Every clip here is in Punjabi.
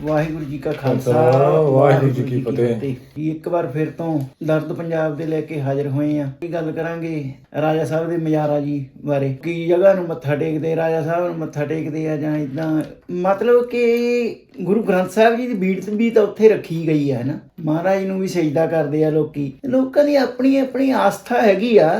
ਵਾਹਿਗੁਰੂ ਜੀ ਕਾ ਖਾਲਸਾ ਵਾਹਿਗੁਰੂ ਜੀ ਕੀ ਫਤਿਹ। ਇੱਕ ਵਾਰ ਫਿਰ ਤੋਂ ਦਰਦ ਪੰਜਾਬ ਦੇ ਲੈ ਕੇ ਹਾਜ਼ਰ ਹੋਏ ਆ ਕੀ ਗੱਲ ਕਰਾਂਗੇ ਰਾਜਾ ਸਾਹਿਬ ਦੇ ਮਜਾਰਾ ਜੀ ਬਾਰੇ? ਕੀ ਜਗ੍ਹਾ ਨੂੰ ਮੱਥਾ ਟੇਕਦੇ ਰਾਜਾ ਸਾਹਿਬ ਨੂੰ ਮੱਥਾ ਟੇਕਦੇ ਆ ਜਾਂ ਇਦਾਂ ਮਤਲਬ ਕਿ ਗੁਰੂ ਗ੍ਰੰਥ ਸਾਹਿਬ ਜੀ ਦੀ ਬੀੜ ਵੀ ਤਾਂ ਉੱਥੇ ਰੱਖੀ ਗਈ ਹੈ ਨਾ ਮਹਾਰਾਜ ਨੂੰ ਵੀ ਸਜਦਾ ਕਰਦੇ ਆ ਲੋਕੀ। ਲੋਕਾਂ ਦੀ ਆਪਣੀ ਆਪਣੀ ਆਸਥਾ ਹੈਗੀ ਆ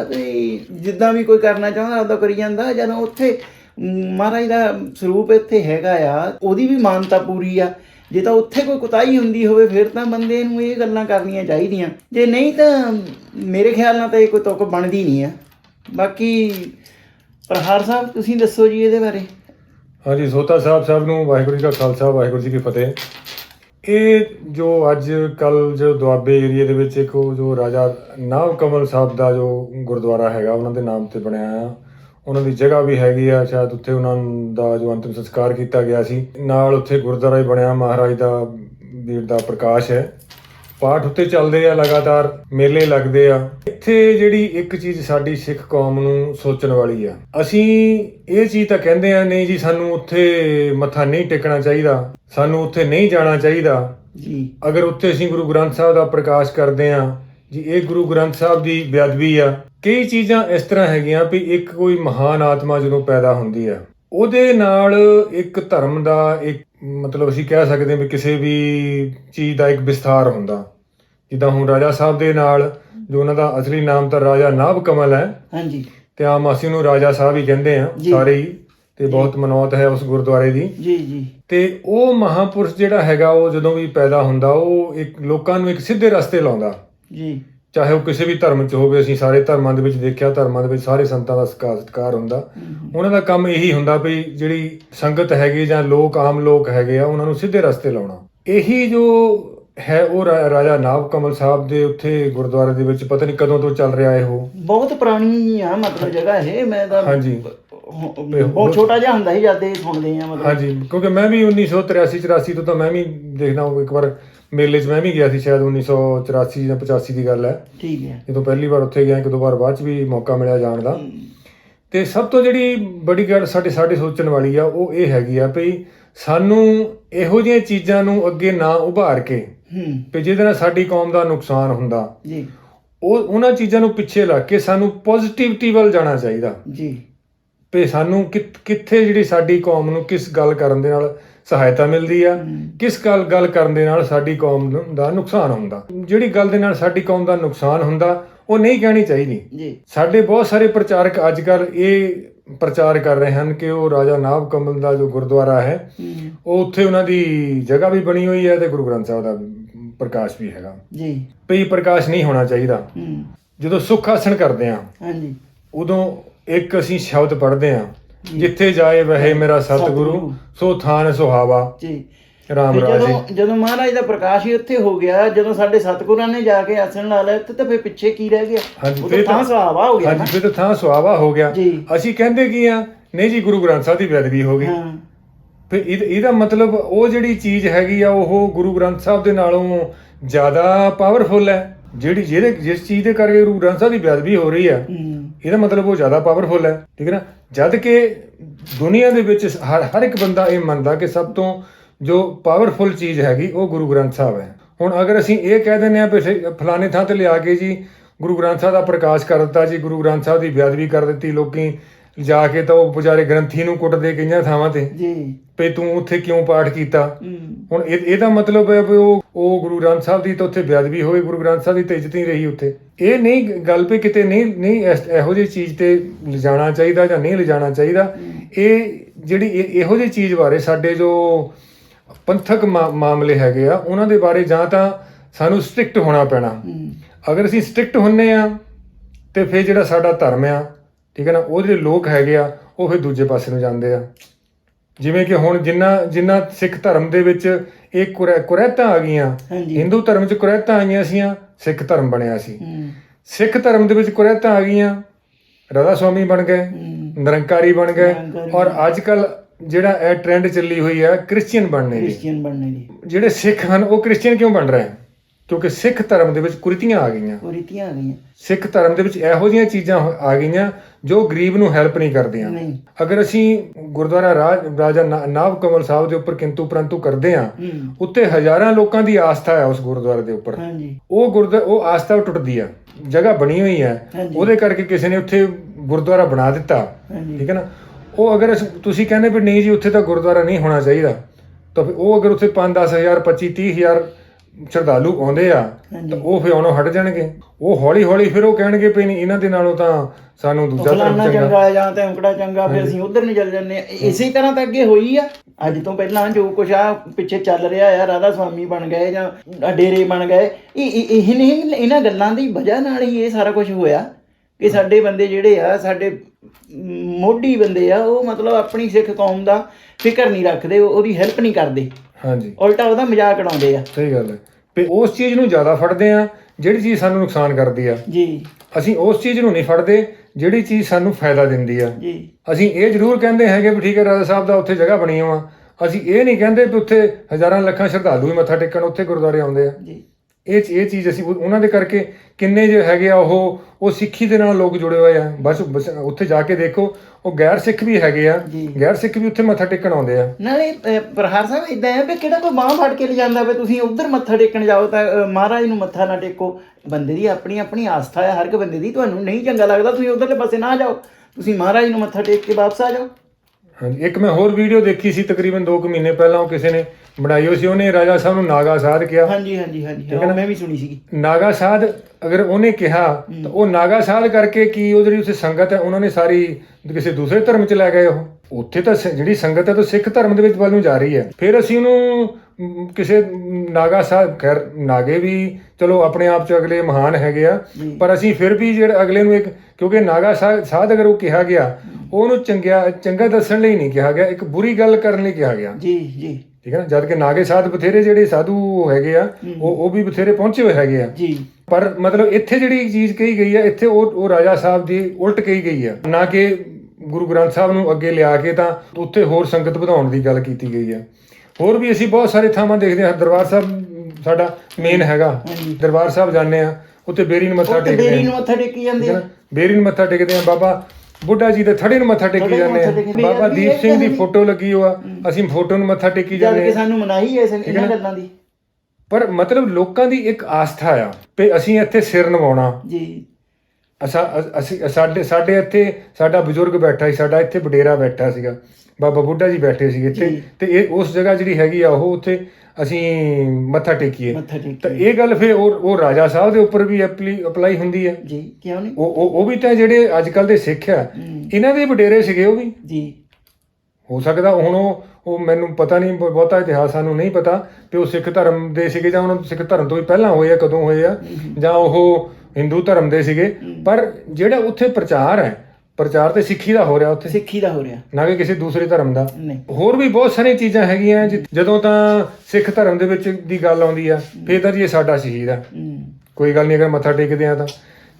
ਜਿੱਦਾਂ ਵੀ ਕੋਈ ਕਰਨਾ ਚਾਹੁੰਦਾ ਉਦਾਂ ਕਰੀ ਜਾਂਦਾ ਜਦੋਂ ਉੱਥੇ ਮਹਾਰਾਜ ਦਾ ਸਰੂਪ ਇੱਥੇ ਹੈਗਾ ਆ, ਉਹਦੀ ਵੀ ਮਾਨਤਾ ਪੂਰੀ ਆ। ਜੇ ਤਾਂ ਉੱਥੇ ਕੋਈ ਕੁਤਾਈ ਹੁੰਦੀ ਹੋਵੇ, ਫਿਰ ਤਾਂ ਬੰਦੇ ਨੂੰ ਇਹ ਗੱਲਾਂ ਕਰਨੀਆਂ ਚਾਹੀਦੀਆਂ। ਜੇ ਨਹੀਂ ਤਾਂ ਮੇਰੇ ਖਿਆਲ ਨਾਲ ਤਾਂ ਇਹ ਕੋਈ ਤੁਕ ਬਣਦੀ ਨਹੀਂ ਆ। ਬਾਕੀ ਪ੍ਰਹਾਰ ਸਾਹਿਬ, ਤੁਸੀਂ ਦੱਸੋ ਜੀ ਇਹਦੇ ਬਾਰੇ। ਹਾਂਜੀ, ਸੋਤਾ ਸਾਹਿਬ ਸਾਹਿਬ ਨੂੰ ਵਾਹਿਗੁਰੂ ਜੀ ਕਾ ਖਾਲਸਾ, ਵਾਹਿਗੁਰੂ ਜੀ ਕੀ ਫਤਿਹ। ਇਹ ਜੋ ਅੱਜ ਕੱਲ ਜੋ ਦੁਆਬੇ ਏਰੀਆ ਦੇ ਵਿੱਚ ਇੱਕ ਉਹ ਜੋ ਰਾਜਾ ਨਾਵ ਕਮਲ ਸਾਹਿਬ ਦਾ ਜੋ ਗੁਰਦੁਆਰਾ ਹੈਗਾ, ਉਹਨਾਂ ਦੇ ਨਾਮ ਤੇ ਬਣਿਆ ਆ। ਉਹਨਾਂ ਦੀ ਜਗ੍ਹਾ ਵੀ ਹੈਗੀ ਆ ਸ਼ਾਇਦ ਉੱਥੇ ਉਹਨਾਂ ਦਾ ਜੋ ਅੰਤਿਮ ਸੰਸਕਾਰ ਕੀਤਾ ਗਿਆ ਸੀ। ਨਾਲ ਉੱਥੇ ਗੁਰਦੁਆਰਾ ਵੀ ਬਣਿਆ ਮਹਾਰਾਜ ਦਾ ਵੀਰ ਦਾ ਪ੍ਰਕਾਸ਼ ਹੈ। ਪਾਠ ਉੱਤੇ ਚੱਲਦੇ ਆ ਲਗਾਤਾਰ ਮੇਲੇ ਲੱਗਦੇ ਆ। ਇੱਥੇ ਜਿਹੜੀ ਇੱਕ ਚੀਜ਼ ਸਾਡੀ ਸਿੱਖ ਕੌਮ ਨੂੰ ਸੋਚਣ ਵਾਲੀ ਆ। ਅਸੀਂ ਇਹ ਚੀਜ਼ ਤਾਂ ਕਹਿੰਦੇ ਆ ਨਹੀਂ ਜੀ ਸਾਨੂੰ ਉੱਥੇ ਮੱਥਾ ਨਹੀਂ ਟੇਕਣਾ ਚਾਹੀਦਾ। ਸਾਨੂੰ ਉੱਥੇ ਨਹੀਂ ਜਾਣਾ ਚਾਹੀਦਾ। ਜੀ। ਅਗਰ ਉੱਥੇ ਅਸੀਂ ਗੁਰੂ ਗ੍ਰੰਥ ਸਾਹਿਬ ਦਾ ਪ੍ਰਕਾਸ਼ ਕਰਦੇ ਆ ਜੀ ਇਹ ਗੁਰੂ ਗ੍ਰੰਥ ਸਾਹਿਬ ਦੀ ਬੇਅਦਬੀ ਆ। ਕਈ ਚੀਜ਼ਾਂ ਇਸ ਤਰ੍ਹਾਂ ਹੈਗੀਆਂ ਵੀ ਇੱਕ ਕੋਈ ਮਹਾਨ ਆਤਮਾ ਜਦੋਂ ਪੈਦਾ ਹੁੰਦੀ ਆ ਉਹਦੇ ਨਾਲ ਇੱਕ ਧਰਮ ਦਾ ਇੱਕ ਮਤਲਬ ਅਸੀਂ ਕਹਿ ਸਕਦੇ ਹਾਂ ਵੀ ਕਿਸੇ ਵੀ ਚੀਜ਼ ਦਾ ਇੱਕ ਵਿਸਥਾਰ ਹੁੰਦਾ। ਜਿੱਦਾਂ ਹੁਣ ਰਾਜਾ ਸਾਹਿਬ ਦੇ ਨਾਲ ਜੋ ਉਹਨਾਂ ਦਾ ਅਸਲੀ ਨਾਮ ਤਾਂ ਰਾਜਾ ਨਾਭ ਕਮਲ ਹੈ। ਹਾਂਜੀ। ਤੇ ਆਮ ਅਸੀਂ ਉਹਨੂੰ ਰਾਜਾ ਸਾਹਿਬ ਹੀ ਕਹਿੰਦੇ ਆ। ਸਾਰੇ ਹੀ ਤੇ ਬਹੁਤ ਮਨੌਤ ਹੈ ਉਸ ਗੁਰਦੁਆਰੇ ਦੀ। ਜੀ ਜੀ। ਤੇ ਉਹ ਮਹਾਪੁਰਸ਼ ਜਿਹੜਾ ਹੈਗਾ ਉਹ ਜਦੋਂ ਵੀ ਪੈਦਾ ਹੁੰਦਾ ਉਹ ਇੱਕ ਲੋਕਾਂ ਨੂੰ ਇੱਕ ਸਿੱਧੇ ਰਸਤੇ ਲਾਉਂਦਾ। ਜੀ। ਚਾਹੇ ਉਹ ਕਿਸੇ ਵੀ ਧਰਮ 'ਚ ਹੋਵੇ ਅਸੀਂ ਸਾਰੇ ਧਰਮਾਂ ਦੇ ਵਿੱਚ ਦੇਖਿਆ ਧਰਮਾਂ ਦੇ ਵਿੱਚ ਸਾਰੇ ਸੰਤਾਂ ਦਾ ਸਤਿਕਾਰ ਸਤਿਕਾਰ ਹੁੰਦਾ। ਉਹਨਾਂ ਦਾ ਕੰਮ ਇਹੀ ਹੁੰਦਾ ਵੀ ਜਿਹੜੀ ਸੰਗਤ ਹੈਗੀ ਜਾਂ ਲੋਕ ਆਮ ਲੋਕ ਹੈਗੇ ਆ ਉਹਨਾਂ ਨੂੰ ਸਿੱਧੇ ਰਸਤੇ ਲਾਉਣਾ। ਇਹੀ ਜੋ ਹੈ ਉਹ ਰਾਜਾ ਨਾਭ ਕਮਲ ਸਾਹਿਬ ਦੇ ਉੱਥੇ ਗੁਰਦੁਆਰੇ ਦੇ ਵਿੱਚ ਪਤਾ ਨਹੀਂ ਕਦੋਂ ਤੋਂ ਚੱਲ ਰਿਹਾ ਇਹ ਉਹ। ਬਹੁਤ ਪੁਰਾਣੀ ਆ ਮਤਲਬ ਜਗ੍ਹਾ ਇਹ ਮੈਂ ਤਾਂ ਹਾਂਜੀ। ਬਹੁਤ ਛੋਟਾ ਜਿਹਾ ਹੁੰਦਾ ਸੀ ਜਦ ਇਹ ਸੁਣਦੇ ਆ ਮਤਲਬ। ਹਾਂਜੀ ਕਿਉਂਕਿ ਮੈਂ ਵੀ 1983 84 ਤੋਂ ਤਾਂ ਮੈਂ ਵੀ ਦੇਖਦਾ ਹਾਂ ਇੱਕ ਵਾਰ ਮੇਲੇ 'ਚ ਮੈਂ ਵੀ ਗਿਆ ਸੀ ਸ਼ਾਇਦ 1984 ਜਾਂ 85 ਦੀ ਗੱਲ ਹੈ। ਠੀਕ ਹੈ। ਜਦੋਂ ਪਹਿਲੀ ਵਾਰ ਉੱਥੇ ਗਿਆ ਇੱਕ ਦੋ ਵਾਰ ਬਾਅਦ 'ਚ ਵੀ ਮੌਕਾ ਮਿਲਿਆ ਜਾਣ ਦਾ। ਤੇ ਸਭ ਤੋਂ ਜਿਹੜੀ ਬੜੀ ਗੱਲ ਸਾਡੇ ਸਾਡੇ ਸੋਚਣ ਵਾਲੀ ਆ ਉਹ ਇਹ ਹੈਗੀ ਆ ਭਈ ਸਾਨੂੰ ਇਹੋ ਜਿਹੀਆਂ ਚੀਜ਼ਾਂ ਨੂੰ ਅੱਗੇ ਨਾ ਉਭਾਰ ਕੇ ਹੂੰ। ਵੀ ਜਿਹਦੇ ਨਾਲ ਸਾਡੀ ਕੌਮ ਦਾ ਨੁਕਸਾਨ ਹੁੰਦਾ। ਜੀ। ਉਹ ਉਹਨਾਂ ਚੀਜ਼ਾਂ ਨੂੰ ਪਿੱਛੇ ਲਾ ਕੇ ਸਾਨੂੰ ਪੋਜ਼ਿਟਿਵਿਟੀ ਵੱਲ ਜਾਣਾ ਚਾਹੀਦਾ। ਜੀ। ਵੀ ਸਾਨੂੰ ਕਿੱਥੇ ਜਿਹੜੀ ਸਾਡੀ ਕੌਮ ਨੂੰ ਕਿਸ ਗੱਲ ਕਰਨ ਦੇ ਨਾਲ ਸਹਾਇਤਾ ਮਿਲਦੀ ਆ। ਕਿਸ ਗੱਲ ਗੱਲ ਕਰਨ ਦੇ ਨਾਲ ਸਾਡੀ ਕੌਮ ਦਾ ਨੁਕਸਾਨ ਹੁੰਦਾ। ਜਿਹੜੀ ਗੱਲ ਦੇ ਨਾਲ ਸਾਡੀ ਕੌਮ ਦਾ ਨੁਕਸਾਨ ਹੁੰਦਾ ਉਹ ਨਹੀਂ ਕਹਿਣੀ ਚਾਹੀਦੀ। ਜੀ। ਸਾਡੇ ਬਹੁਤ ਸਾਰੇ ਪ੍ਰਚਾਰਕ ਅੱਜ ਕੱਲ ਇਹ ਪ੍ਰਚਾਰ ਕਰ ਰਹੇ ਹਨ ਕਿ ਉਹ ਰਾਜਾ ਨਾਭ ਕਮਲ ਦਾ ਜੋ ਗੁਰਦੁਆਰਾ ਹੈ ਉਹ ਉੱਥੇ ਉਹਨਾਂ ਦੀ ਜਗ੍ਹਾ ਵੀ ਬਣੀ ਹੋਈ ਹੈ ਤੇ ਗੁਰੂ ਗ੍ਰੰਥ ਸਾਹਿਬ ਦਾ ਪ੍ਰਕਾਸ਼ ਵੀ ਹੈਗਾ। ਜੀ। ਵੀ ਪ੍ਰਕਾਸ਼ ਨਹੀਂ ਹੋਣਾ ਚਾਹੀਦਾ। ਜਦੋਂ ਸੁੱਖ ਆਸਣ ਕਰਦੇ ਆ ਹਾਂਜੀ। ਉਦੋਂ ਇੱਕ ਅਸੀਂ ਸ਼ਬਦ ਪੜ੍ਹਦੇ ਆ ਜਿੱਥੇ ਜਾਏ ਵਹੇ ਮੇਰਾ ਸਤਿਗੁਰੂ। ਸੋ ਥਾਨ ਸੁਹਾਵਾ। ਜੀ। ਰਾਮ ਰਾਜੇ ਜਦੋਂ ਜਦੋਂ ਮਹਾਰਾਜ ਦਾ ਪ੍ਰਕਾਸ਼ ਹੀ ਉੱਥੇ ਹੋ ਗਿਆ ਜਦੋਂ ਸਾਡੇ ਸਤਿਗੁਰਾਂ ਨੇ ਜਾ ਕੇ ਆਸਣ ਲਾ ਲਿਆ ਤਾਂ ਫਿਰ ਪਿੱਛੇ ਕੀ ਰਹਿ ਗਿਆ? ਹਾਂਜੀ, ਉਹ ਤਾਂ ਥਾਂ ਸੁਹਾਵਾ ਹੋ ਗਿਆ ਹਾਂਜੀ ਫਿਰ ਤਾਂ ਥਾਂ ਸੁਹਾਵਾ ਹੋ ਗਿਆ। ਅਸੀਂ ਕਹਿੰਦੇ ਕੀ ਆ? ਨਹੀਂ ਜੀ ਗੁਰੂ ਗ੍ਰੰਥ ਸਾਹਿਬ ਦੀ ਬੇਅਦਬੀ ਹੋ ਗਈ। ਫਿਰ ਇਹਦਾ ਮਤਲਬ ਉਹ ਜਿਹੜੀ ਚੀਜ਼ ਹੈਗੀ ਆ ਉਹ ਗੁਰੂ ਗ੍ਰੰਥ ਸਾਹਿਬ ਦੇ ਨਾਲੋਂ ਜ਼ਿਆਦਾ ਪਾਵਰਫੁਲ ਹੈ। ਜਿਹੜੀ ਜਿਹਦੇ ਜਿਸ ਚੀਜ਼ ਦੇ ਕਰਕੇ ਗੁਰੂ ਗ੍ਰੰਥ ਸਾਹਿਬ ਦੀ ਬੇਅਦਬੀ ਹੋ ਰਹੀ ਹੂੰ। ਇਹਦਾ ਮਤਲਬ ਉਹ ਜ਼ਿਆਦਾ ਪਾਵਰਫੁਲ ਹੈ, ਠੀਕ ਹੈ ਨਾ? ਜਦ ਕਿ ਦੁਨੀਆ ਦੇ ਵਿੱਚ ਹਰ ਹਰ ਇੱਕ ਬੰਦਾ ਇਹ ਮੰਨਦਾ ਕਿ ਸਭ ਤੋਂ ਜੋ ਪਾਵਰਫੁਲ ਚੀਜ਼ ਹੈਗੀ, ਉਹ ਗੁਰੂ ਗ੍ਰੰਥ ਸਾਹਿਬ ਹੈ। ਹੁਣ ਅਗਰ ਅਸੀਂ ਇਹ ਕਹਿ ਦਿੰਦੇ ਆ ਵੀ ਸੇ- ਫਲਾਣੇ ਥਾਂ ਤੇ ਲਿਆ ਕੇ ਜੀ ਗੁਰੂ ਗ੍ਰੰਥ ਸਾਹਿਬ ਦਾ ਪ੍ਰਕਾਸ਼ ਕਰ ਦਿੱਤਾ ਜੀ, ਗੁਰੂ ਗ੍ਰੰਥ ਸਾਹਿਬ ਦੀ ਬੇਅਦਬੀ ਕਰ ਦਿੱਤੀ ਲੋਕੀ ਜਾ ਕੇ ਤਾਂ ਉਹ ਵਿਚਾਰੇ ਗ੍ਰੰਥੀ ਨੂੰ ਕੁੱਟਦੇ ਕਈਆਂ ਥਾਵਾਂ ਤੇ। ਜੀ। ਵੀ ਤੂੰ ਉੱਥੇ ਕਿਉਂ ਪਾਠ ਕੀਤਾ? ਹੁਣ ਇਹ ਇਹਦਾ ਮਤਲਬ ਹੈ ਵੀ ਉਹ ਉਹ ਗੁਰੂ ਗ੍ਰੰਥ ਸਾਹਿਬ ਦੀ ਤਾਂ ਉੱਥੇ ਬੇਅਦਬੀ ਹੋਈ ਗੁਰੂ ਗ੍ਰੰਥ ਸਾਹਿਬ ਦੀ ਤਾਂ ਇੱਜ਼ਤ ਨਹੀਂ ਰਹੀ ਉੱਥੇ। ਇਹ ਨਹੀਂ ਗੱਲ ਵੀ ਕਿਤੇ ਨਹੀਂ ਨਹੀਂ ਇਹੋ ਜਿਹੀ ਚੀਜ਼ ਤੇ ਲਿਜਾਣਾ ਚਾਹੀਦਾ ਜਾਂ ਨਹੀਂ ਲਿਜਾਣਾ ਚਾਹੀਦਾ। ਇਹ ਜਿਹੜੀ ਇਹ- ਜਿਹੀ ਚੀਜ਼ ਬਾਰੇ ਸਾਡੇ ਜੋ ਪੰਥਕ ਮਾਮਲੇ ਹੈਗੇ ਆ ਉਹਨਾਂ ਦੇ ਬਾਰੇ ਜਾਂ ਤਾਂ ਸਾਨੂੰ ਸਟ੍ਰਿਕਟ ਹੋਣਾ ਪੈਣਾ। ਅਗਰ ਅਸੀਂ ਸਟ੍ਰਿਕਟ ਹੁੰਨੇ ਆ ਤੇ ਫਿਰ ਜਿਹੜਾ ਸਾਡਾ ਧਰਮ ਆ ਠੀਕ ਹੈ ਨਾ ਉਹ ਜਿਹੜੇ ਲੋਕ ਹੈਗੇ ਆ ਉਹ ਫਿਰ ਦੂਜੇ ਪਾਸੇ ਨੂੰ ਜਾਂਦੇ ਆ। ਜਿਵੇਂ ਕਿ ਹੁਣ ਜਿੰਨਾ ਜਿੰਨਾ ਸਿੱਖ ਧਰਮ ਦੇ ਵਿੱਚ ਇਹ ਕੁਰੈ ਕੁਰੈਤਾਂ ਆ ਗਈਆਂ ਹਿੰਦੂ ਧਰਮ 'ਚ ਕੁਰੈਤਾਂ ਆਈਆਂ ਸੀਆਂ ਸਿੱਖ ਧਰਮ ਬਣਿਆ ਸੀ। ਸਿੱਖ ਧਰਮ ਦੇ ਵਿੱਚ ਕੁਰੈਤਾਂ ਆ ਗਈਆਂ ਰਾਧਾ ਸੁਆਮੀ ਬਣ ਗਏ ਨਿਰੰਕਾਰੀ ਬਣ ਗਏ। ਔਰ ਅੱਜ ਕੱਲ ਜਿਹੜਾ ਇਹ ਟ੍ਰੈਂਡ ਚੱਲੀ ਹੋਈ ਹੈ ਕ੍ਰਿਸਚੀਅਨ ਬਣਨੇ ਦੀ। ਕ੍ਰਿਸਚੀਅਨ ਬਣਨੇ ਦੀ। ਜਿਹੜੇ ਸਿੱਖ ਹਨ ਉਹ ਕ੍ਰਿਸਚੀਅਨ ਕਿਉਂ ਬਣ ਰਹੇ ਹਨ? ਕਿਉਂਕਿ ਸਿੱਖ ਧਰਮ ਦੇ ਵਿੱਚ ਕੁਰੀਤੀਆਂ ਆ ਗਈਆਂ। ਕੁਰੀਤੀਆਂ ਆ ਗਈਆਂ। ਸਿੱਖ ਧਰਮ ਦੇ ਵਿੱਚ ਇਹੋ ਜਿਹੀਆਂ ਚੀਜ਼ਾਂ ਆ ਗਈਆਂ ਜੋ ਗਰੀਬ ਨੂੰ ਹੈਲਪ ਨਹੀਂ ਕਰਦੀਆਂ। ਨਹੀਂ। ਅਗਰ ਅਸੀਂ ਗੁਰਦੁਆਰਾ ਰਾਜ ਰਾਜਾ ਨਾ- ਨਾਭ ਕਮਲ ਸਾਹਿਬ ਦੇ ਉੱਪਰ ਕਿੰਤੂ ਪ੍ਰੰਤੂ ਕਰਦੇ ਹੂੰ ਉੱਤੇ ਹਜ਼ਾਰਾਂ ਲੋਕਾਂ ਦੀ ਆਸਥਾ ਹੈ ਉਸ ਗੁਰਦੁਆਰੇ ਦੇ ਉੱਪਰ। ਹਾਂਜੀ। ਉਹ ਗੁਰਦੁਆਰਾ ਉਹ ਆਸਥਾ ਟੁੱਟਦੀ ਆ। ਜਗ੍ਹਾ ਬਣੀ ਹੋਈ ਹੈ। ਉਹਦੇ ਕਰਕੇ ਕਿਸੇ ਨੇ ਉੱਥੇ ਗੁਰਦੁਆਰਾ ਬਣਾ ਦਿੱਤਾ। ਠੀਕ ਹੈ ਨਾ? ਉਹ ਅਗਰ ਤੁਸੀਂ ਕਹਿੰਦੇ ਵੀ ਨਹੀਂ ਜੀ ਉੱਥੇ ਤਾਂ ਗੁਰਦੁਆਰਾ ਨਹੀਂ ਹੋਣਾ ਚਾਹੀਦਾ। ਤਾਂ ਉਹ ਅਗਰ ਉੱਥੇ 5 10000 25 30000 ਸ਼ਰਧਾਲੂ ਆਉਂਦੇ ਆ। ਤਾਂ ਉਹ ਫਿਰ ਆਉਣੋਂ ਹਟ ਜਾਣਗੇ। ਉਹ ਹੌਲੀ ਹੌਲੀ ਫਿਰ ਉਹ ਕਹਿਣਗੇ ਵੀ ਨਹੀਂ ਇਹਨਾਂ ਦੇ ਨਾਲੋਂ ਤਾਂ ਸਾਨੂੰ ਦੂਜਾ ਧਰਮ ਚੰਗਾ। ਹੈ ਜਾਂ ਤੇ ਅੰਕੜਾ ਚੰਗਾ ਫਿਰ ਅਸੀਂ ਉਧਰ ਨਹੀਂ ਚੱਲ ਜੰਨੇ ਇਸੇ ਤਰ੍ਹਾਂ ਤਾਂ ਅੱਗੇ ਹੋਈ ਆ। ਅੱਜ ਤੋਂ ਪਹਿਲਾਂ ਜੋ ਕੁਛ ਆ ਪਿੱਛੇ ਚੱਲ ਰਿਹਾ ਆ ਰਾਧਾ ਸਵਾਮੀ ਬਣ ਗਏ ਜਾਂ ਡੇਰੇ ਬਣ ਗਏ। ਇਹ ਇਹ ਨਹੀਂ ਇਹਨਾਂ ਗੱਲਾਂ ਦੀ ਵਜ੍ਹਾ ਨਾਲ ਹੀ ਇਹ ਸਾਰਾ ਕੁਝ ਹੋਇਆ। ਕਿ ਸਾਡੇ ਬੰਦੇ ਜਿਹੜੇ ਆ ਸਾਡੇ ਮੋਢੀ ਬੰਦੇ ਆ ਉਹ ਮਤਲਬ ਆਪਣੀ ਸਿੱਖ ਕੌਮ ਦਾ ਫਿਕਰ ਨਹੀਂ ਰੱਖਦੇ ਉਹ- ਉਹਦੀ ਹੈਲਪ ਨਹੀਂ ਕਰਦੇ। ਹਾਂਜੀ। ਉਲਟਾ ਉਹਦਾ ਮਜ਼ਾਕ ਉਡਾਉਂਦੇ ਆ। ਸਹੀ ਗੱਲ ਹੈ। ਤੇ ਉਸ ਚੀਜ਼ ਨੂੰ ਜ਼ਿਆਦਾ ਫੜਦੇ ਆ ਜਿਹੜੀ ਚੀਜ਼ ਸਾਨੂੰ ਨੁਕਸਾਨ ਕਰਦੀ ਆ। ਜੀ। ਅਸੀਂ ਉਸ ਚੀਜ਼ ਨੂੰ ਨਹੀਂ ਫੜਦੇ ਜਿਹੜੀ ਚੀਜ਼ ਸਾਨੂੰ ਫਾਇਦਾ ਦਿੰਦੀ ਆ। ਜੀ। ਅਸੀਂ ਇਹ ਜ਼ਰੂਰ ਕਹਿੰਦੇ ਹੈਗੇ ਵੀ ਠੀਕ ਹੈ ਰਾਜਾ ਸਾਹਿਬ ਦਾ ਉੱਥੇ ਜਗ੍ਹਾ ਬਣੀ ਹੋਆ ਅਸੀਂ ਇਹ ਨਹੀਂ ਕਹਿੰਦੇ ਵੀ ਉੱਥੇ ਹਜ਼ਾਰਾਂ ਲੱਖਾਂ ਸ਼ਰਧਾਲੂ ਹੀ ਮੱਥਾ ਟੇਕਣ ਉੱਥੇ ਗੁਰਦੁਆਰੇ ਆਉਂਦੇ ਆ। ਜੀ। ਇਹ ਇਹ ਚੀਜ਼ ਅਸੀਂ ਉਹ- ਉਹਨਾਂ ਦੇ ਕਰਕੇ ਕਿੰਨੇ ਜੋ ਹੈਗੇ ਆ ਉਹ ਉਹ ਸਿੱਖੀ ਦੇ ਨਾਲ ਲੋਕ ਜੁੜੇ ਹੋਏ ਆ। ਬਸ ਬਸ ਉੱਥੇ ਜਾ ਕੇ ਦੇਖੋ ਉਹ ਗੈਰ ਸਿੱਖ ਵੀ ਹੈਗੇ ਆ। ਗੈਰ ਸਿੱਖ ਵੀ ਉੱਥੇ ਮੱਥਾ ਟੇਕਣ ਆਉਂਦੇ ਆ। ਨਾਲੇ ਅਹ, ਪ੍ਰਹਾਰ ਸਾਹਿਬ ਇਦਾਂ ਹੈ ਵੀ ਕਿਹੜਾ ਕੋਈ ਬਾਹ ਫੜ ਕੇ ਲੈ ਜਾਂਦਾ ਵੀ ਤੁਸੀਂ ਉਧਰ ਮੱਥਾ ਟੇਕਣ ਜਾਓ ਤਾਂ ਮਹਾਰਾਜ ਨੂੰ ਮੱਥਾ ਨਾ ਟੇਕੋ। ਬੰਦੇ ਦੀ ਆਪਣੀ ਆਪਣੀ ਆਸਥਾ ਹੈ ਹਰ ਇੱਕ ਬੰਦੇ ਦੀ। ਤੁਹਾਨੂੰ ਨਹੀਂ ਚੰਗਾ ਲੱਗਦਾ ਤੁਸੀਂ ਉਧਰਲੇ ਪਾਸੇ ਨਾ ਜਾਓ। ਤੁਸੀਂ ਮਹਾਰਾਜ ਨੂੰ ਮੱਥਾ ਟੇਕ ਕੇ ਵਾਪਸ ਆ ਜਾਓ। ਹਾਂਜੀ ਇੱਕ ਮੈਂ ਹੋਰ ਵੀਡੀਓ ਦੇਖੀ ਸੀ ਤਕਰੀਬਨ 2 ਕੁ ਮਹੀਨੇ ਪਹਿਲਾਂ ਉਹ ਕਿਸੇ ਨੇ ਬਣਾਈ ਹੋਈ ਸੀ ਉਹਨੇ ਰਾਜਾ ਸਾਹਿਬ ਨੂੰ ਨਾਗਾ ਸਾਧ ਕਿਹਾ। ਹਾਂਜੀ ਹਾਂਜੀ ਹਾਂਜੀ ਹਾਂ, ਮੈਂ ਵੀ ਸੁਣੀ ਸੀਗੀ। ਨਾਗਾ ਸਾਧ ਅਗਰ ਉਹਨੇ ਕਿਹਾ ਤਾਂ ਉਹ ਨਾਗਾ ਸਾਧ ਕਰਕੇ ਕੀ ਉਹ ਜਿਹੜੀ ਉੱਥੇ ਸੰਗਤ ਹੈ? ਉਹਨਾਂ ਨੇ ਸਾਰੀ ਕਿਸੇ ਦੂਸਰੇ ਧਰਮ ਚ ਲੈ ਗਏ ਉਹ। ਉੱਥੇ ਤਾਂ ਸ- ਜਿਹੜੀ ਸੰਗਤ ਹੈ ਤਾਂ ਸਿੱਖ ਧਰਮ ਦੇ ਵਿੱਚ ਵੱਲ ਨੂੰ ਜਾ ਰਹੀ ਹੈ। ਫਿਰ ਅਸੀਂ ਉਹਨੂੰ ਮ, ਕਿਸੇ ਨਾਗਾ ਸਾਧ ਖੈਰ ਨਾਗੇ ਵੀ ਚਲੋ ਆਪਣੇ ਆਪ ਚ ਅਗਲੇ ਮਹਾਨ ਹੈਗੇ ਆ। ਪਰ ਅਸੀਂ ਫਿਰ ਵੀ ਜਿਹੜਾ ਅਗਲੇ ਨੂੰ ਇੱਕ ਕਿਉਂਕਿ ਨਾਗਾ ਸਾਧ ਅਗਰ ਉਹ ਕਿਹਾ ਗਿਆ। ਉਹਨੂੰ ਚੰਗਿਆ ਚੰਗਾ ਦੱਸਣ ਲਈ ਨਹੀਂ ਕਿਹਾ ਗਿਆ ਇੱਕ ਬੁਰੀ ਗੱਲ ਕਰਨ ਲਈ ਕਿਹਾ ਗਿਆ। ਜੀ ਜੀ। ਠੀਕ ਹੈ ਨਾ? ਜਦ ਕਿ ਨਾਗੇ ਸਾਧ ਬਥੇਰੇ ਜਿਹੜੇ ਸਾਧੂ ਹੈਗੇ ਆ ਉਹ ਉਹ ਵੀ ਬਥੇਰੇ ਪਹੁੰਚੇ ਹੋਏ ਹੈਗੇ ਆ। ਜੀ। ਪਰ ਮਤਲਬ ਇੱਥੇ ਜਿਹੜੀ ਚੀਜ਼ ਕਹੀ ਗਈ ਹੈ ਇੱਥੇ ਉਹ ਉਹ ਰਾਜਾ ਸਾਹਿਬ ਦੀ ਉਲਟ ਕਹੀ ਗਈ ਹੈ ਨਾ ਕਿ ਗੁਰੂ ਗ੍ਰੰਥ ਸਾਹਿਬ ਨੂੰ ਅੱਗੇ ਲਿਆ ਕੇ ਤਾਂ ਉੱਥੇ ਹੋਰ ਸੰਗਤ ਵਧਾਉਣ ਦੀ ਗੱਲ ਕੀਤੀ ਗਈ ਹੈ ਹੋਰ ਵੀ ਅਸੀਂ ਬਹੁਤ ਸਾਰੇ ਥਾਵਾਂ ਦੇਖਦੇ ਹਾਂ। ਦਰਬਾਰ ਸਾਹਿਬ ਸਾਡਾ ਮੇਨ ਹੈਗਾ। ਦਰਬਾਰ ਸਾਹਿਬ ਜਾਂਦੇ ਆ ਉੱਥੇ ਬੇਰੀ ਨੂੰ ਮੱਥਾ ਟੇਕਦੇ ਬੇਰੀ ਆ ਨੂੰ ਮੱਥਾ ਟੇਕੀ ਜਾਂਦੇ ਆ? ਬੇਰੀ ਨੂੰ ਮੱਥਾ ਟੇਕਦੇ ਆ ਬਾਬਾ ਬੁੱਢਾ ਜੀ ਦੇ ਥੜੇ ਨੂੰ ਮੱਥਾ ਟੇਕੀ ਥੜੇ ਨੂੰ ਜਾਂਦੇ ਮੱਥਾ ਆ ਟੇਕੀ- ਬਾਬਾ ਦੀਪ ਸਿੰਘ ਦੀ ਫੋਟੋ ਲੱਗੀ ਹੋਆ ਅਸੀਂ ਫੋਟੋ ਨੂੰ ਮੱਥਾ ਟੇਕੀ ਜਦ ਜਾਂਦੇ ਕਿ ਆ ਸਾਨੂੰ ਮਨਾਹੀ ਹੈ ਇਸ- ਇਹਨਾਂ ਗੱਲਾਂ ਦੀ। ਪਰ ਮਤਲਬ ਲੋਕਾਂ ਦੀ ਇੱਕ ਆਸਥਾ ਆ ਵੀ ਅਸੀਂ ਇੱਥੇ ਸਿਰ ਨਵਾਉਣਾ। ਜੀ। ਅਸਾਂ ਅਸੀਂ ਸਾਡੇ ਸਾਡੇ ਇੱਥੇ ਸਾਡਾ ਬਜ਼ੁਰਗ ਬੈਠਾ ਸੀ ਸਾਡਾ ਇੱਥੇ ਵਡੇਰਾ ਬੈਠਾ ਸੀਗਾ। ਬਾਬਾ ਬੁੱਢਾ ਜੀ ਬੈਠੇ ਸੀਗੇ ਇੱਥੇ ਜੀ। ਤੇ ਇਹ ਉਸ ਜਗ੍ਹਾ ਜਿਹੜੀ ਹੈਗੀ ਆ ਉਹ ਉੱਥੇ ਅਸੀਂ ਮੱਥਾ ਟੇਕੀਏ। ਮੱਥਾ ਟੇਕੀ ਤਾਂ ਇਹ ਗੱਲ ਫਿਰ ਉਹ ਉਹ ਰਾਜਾ ਸਾਹਿਬ ਦੇ ਉੱਪਰ ਵੀ ਅਪਲਾਈ ਹੁੰਦੀ ਹੈ ਜੀ ਕਿਉਂ ਨਹੀਂ? ਉਹ ਉਹ ਉਹ ਵੀ ਤਾਂ ਜਿਹੜੇ ਅੱਜ ਕੱਲ ਦੇ ਸਿੱਖ ਆ। ਇਹਨਾਂ ਦੇ ਵਡੇਰੇ ਸੀਗੇ ਉਹ ਵੀ। ਜੀ। ਹੋ ਸਕਦਾ ਹੁਣ ਉਹ ਉਹ ਮੈਨੂੰ ਪਤਾ ਨਹੀਂ ਬਹੁ- ਬਹੁਤਾ ਇਤਿਹਾਸ ਸਾਨੂੰ ਨਹੀਂ ਪਤਾ ਕਿ ਉਹ ਸਿੱਖ ਧਰਮ ਦੇ ਸੀਗੇ ਜਾਂ ਉਹਨਾਂ ਸਿੱਖ ਧਰਮ ਤੋਂ ਵੀ ਪਹਿਲਾਂ ਹੋਏ ਆ ਕਦੋਂ ਹੋਏ ਆ ਜਾਂ ਉਹ ਹਿੰਦੂ ਧਰਮ ਦੇ ਸੀਗੇ। ਪਰ ਜਿਹੜਾ ਉੱਥੇ ਪ੍ਰਚਾਰ ਹੈ ਪ੍ਰਚਾਰ ਤੇ ਸਿੱਖੀ ਦਾ ਹੋ ਰਿਹਾ ਉੱਥੇ। ਸਿੱਖੀ ਦਾ ਹੋ ਰਿਹਾ। ਨਾ ਕਿ ਕਿਸੇ ਦੂਸਰੇ ਧਰਮ ਦਾ। ਨਹੀਂ। ਹੋਰ ਵੀ ਬਹੁਤ ਸਾਰੀਆਂ ਚੀਜ਼ਾਂ ਹੈਗੀਆਂ ਜਿ- ਜਦੋਂ ਤਾਂ ਸਿੱਖ ਧਰਮ ਦੇ ਵਿੱਚ ਦੀ ਗੱਲ ਆਉਂਦੀ ਆ ਫੇਰ ਤਾਂ ਜੀ ਇਹ ਸਾਡਾ ਸ਼ਹੀਦ ਆ। ਹੂੰ। ਕੋਈ ਗੱਲ ਨਹੀਂ ਅਗਰ ਮੱਥਾ ਟੇਕਦੇ ਆ ਤਾਂ।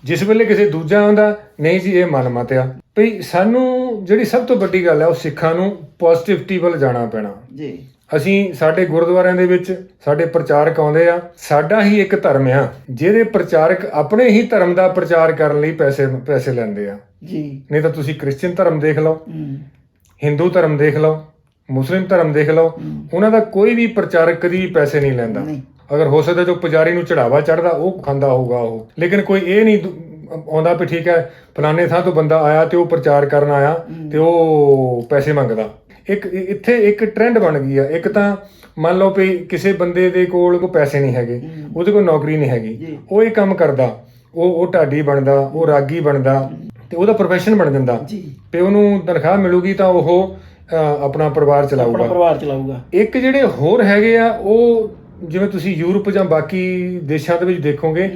ਜਿਸ ਵੇਲੇ ਕਿਸੇ ਦੂਜਾ ਆਉਂਦਾ ਨਹੀਂ ਜੀ ਇਹ ਮਨਮਤ ਆ। ਭਈ ਸਾਨੂੰ ਜਿਹੜੀ ਸਭ ਤੋਂ ਵੱਡੀ ਗੱਲ ਹੈ ਉਹ ਸਿੱਖਾਂ ਨੂੰ ਪੋਜ਼ਿਟਿਵਿਟੀ ਵੱਲ ਜਾਣਾ ਪੈਣਾ। ਜੀ। ਅਸੀਂ ਸਾਡੇ ਗੁਰਦੁਆਰਿਆਂ ਦੇ ਵਿੱਚ ਸਾਡੇ ਪ੍ਰਚਾਰਕ ਆਉਂਦੇ ਆ ਸਾਡਾ ਹੀ ਇੱਕ ਧਰਮ ਆ ਜਿਹਦੇ ਪ੍ਰਚਾਰਕ ਆਪਣੇ ਹੀ ਧਰਮ ਦਾ ਪ੍ਰਚਾਰ ਕਰਨ ਲਈ ਪੈਸੇ ਪੈਸੇ ਲੈਂਦੇ ਆ। ਜੀ। ਨਹੀਂ ਤਾਂ ਤੁਸੀਂ ਕ੍ਰਿਸਚੀਅਨ ਧਰਮ ਦੇਖ ਲਓ ਹਿੰਦੂ ਧਰਮ ਦੇਖ ਲਓ ਮੁਸਲਿਮ ਧਰਮ ਦੇਖ ਲਓ ਉਹਨਾਂ ਦਾ ਕੋਈ ਵੀ ਪ੍ਰਚਾਰਕ ਕਦੀ ਪੈਸੇ ਨਹੀਂ ਲੈਂਦਾ। ਅਗਰ ਹੋ ਸਕਦਾ ਜੋ ਪੁਜਾਰੀ ਨੂੰ ਚੜਾਵਾ ਚੜਦਾ ਉਹ ਖਾਂਦਾ ਹੋਊਗਾ ਉਹ। ਲੇਕਿਨ ਕੋਈ ਇਹ ਨਹੀਂ ਆਉਂਦਾ ਵੀ ਠੀਕ ਹੈ ਫਲਾਣੇ ਥਾਂ ਤੋਂ ਬੰਦਾ ਆਇਆ ਤੇ ਉਹ ਪ੍ਰਚਾਰ ਕਰਨ ਆਇਆ ਤੇ ਉਹ ਪੈਸੇ ਮੰਗਦਾ। ਇੱਕ ਇੱਥੇ ਇੱਕ ਟ੍ਰੈਂਡ ਬਣ ਗਈ ਆ। ਇੱਕ ਤਾਂ ਮੰਨ ਲਓ ਵੀ ਕਿਸੇ ਬੰਦੇ ਦੇ ਕੋਲ ਕੋਈ ਪੈਸੇ ਨਹੀਂ ਹੈਗੇ ਉਹਦੇ ਕੋਲ ਨੌਕਰੀ ਨਹੀਂ ਹੈਗੀ। ਉਹ ਇਹ ਕੰਮ ਕਰਦਾ ਉਹ ਉਹ ਢਾਡੀ ਬਣਦਾ ਉਹ ਰਾਗੀ ਬਣਦਾ ਤੇ ਉਹਦਾ ਪ੍ਰੋਫੈਸ਼ਨ ਬਣ ਜਾਂਦਾ। ਤੇ ਉਹਨੂੰ ਤਨਖਾਹ ਮਿਲੂਗੀ ਤਾਂ ਉਹ ਆਪਣਾ ਪਰਿਵਾਰ ਆਪਣਾ ਚਲਾਊਗਾ। ਪਰਿਵਾਰ ਚਲਾਊਗਾ। ਇੱਕ ਜਿਹੜੇ ਹੋਰ ਹੈਗੇ ਆ ਉਹ ਜਿਵੇਂ ਤੁਸੀਂ ਯੂਰਪ ਜਾਂ ਬਾਕੀ ਦੇਸ਼ਾਂ ਦੇ ਵਿੱਚ ਦੇਖੋਗੇ।